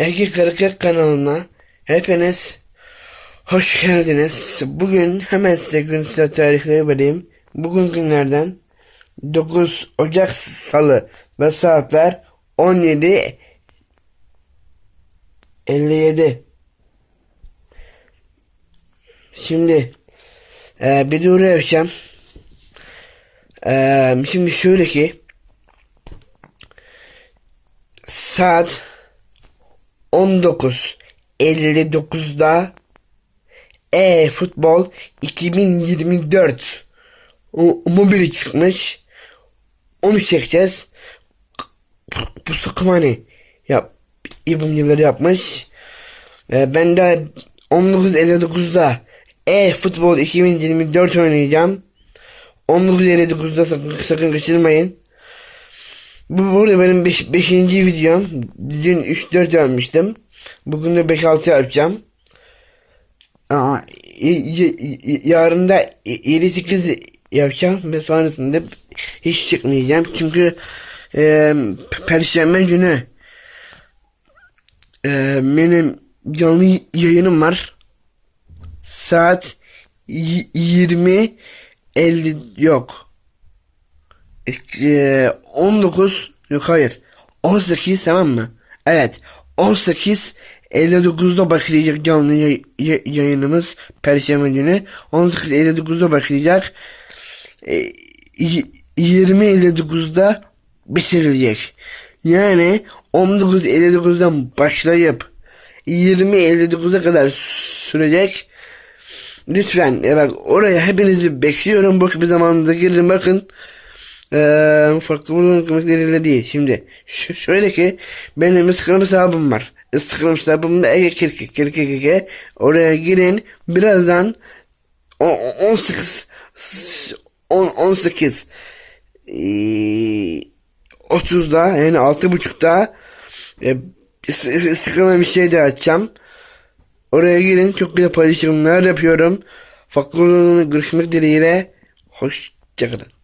Ege Kırıkık kanalına hepiniz hoş geldiniz. Bugün hemen size günsel tarihleri vereyim. Bugün günlerden 9 Ocak Salı ve saatler 17 57 Şimdi e, bir duyuru yapacağım. E, şimdi şöyle ki saat 19.59'da e-futbol 2024 o- mobili çıkmış. Onu çekeceğiz. Bu sakım hani yap yapımcıları yapmış. Ee, ben de 19.59'da e-futbol 2024 oynayacağım. 19.59'da sakın, sakın kaçırmayın. Bu burada benim 5. Beş, videom. Dün 3-4 yapmıştım. Bugün de 5-6 yapacağım. Aa, yarın da 7-8 yapacağım ve sonrasında hiç çıkmayacağım. Çünkü e, Perşembe günü e, benim canlı yayınım var. Saat y- 20 50 yok. Eee, 19 yok hayır 18 tamam mı? Evet 18 59'da başlayacak canlı yay- yay- yayınımız Perşembe günü 18 59'da başlayacak e, y- 20 59'da bitirilecek yani 19 59'dan başlayıp 20 59'a kadar sürecek Lütfen ya bak oraya hepinizi bekliyorum. Boş bir zamanda girin bakın. Ee, farklı bulunmak komikleri değil. Şimdi şu, şöyle ki benim Instagram hesabım var. Instagram hesabımda Ege Kirkik Kirkik Ege. Oraya girin. Birazdan o- o- 18 10 18 ee, 30'da yani 6.30'da e, Instagram'a bir şey de açacağım. Oraya girin çok güzel paylaşımlar yapıyorum. Farklı görüşmek dileğiyle. Hoşçakalın.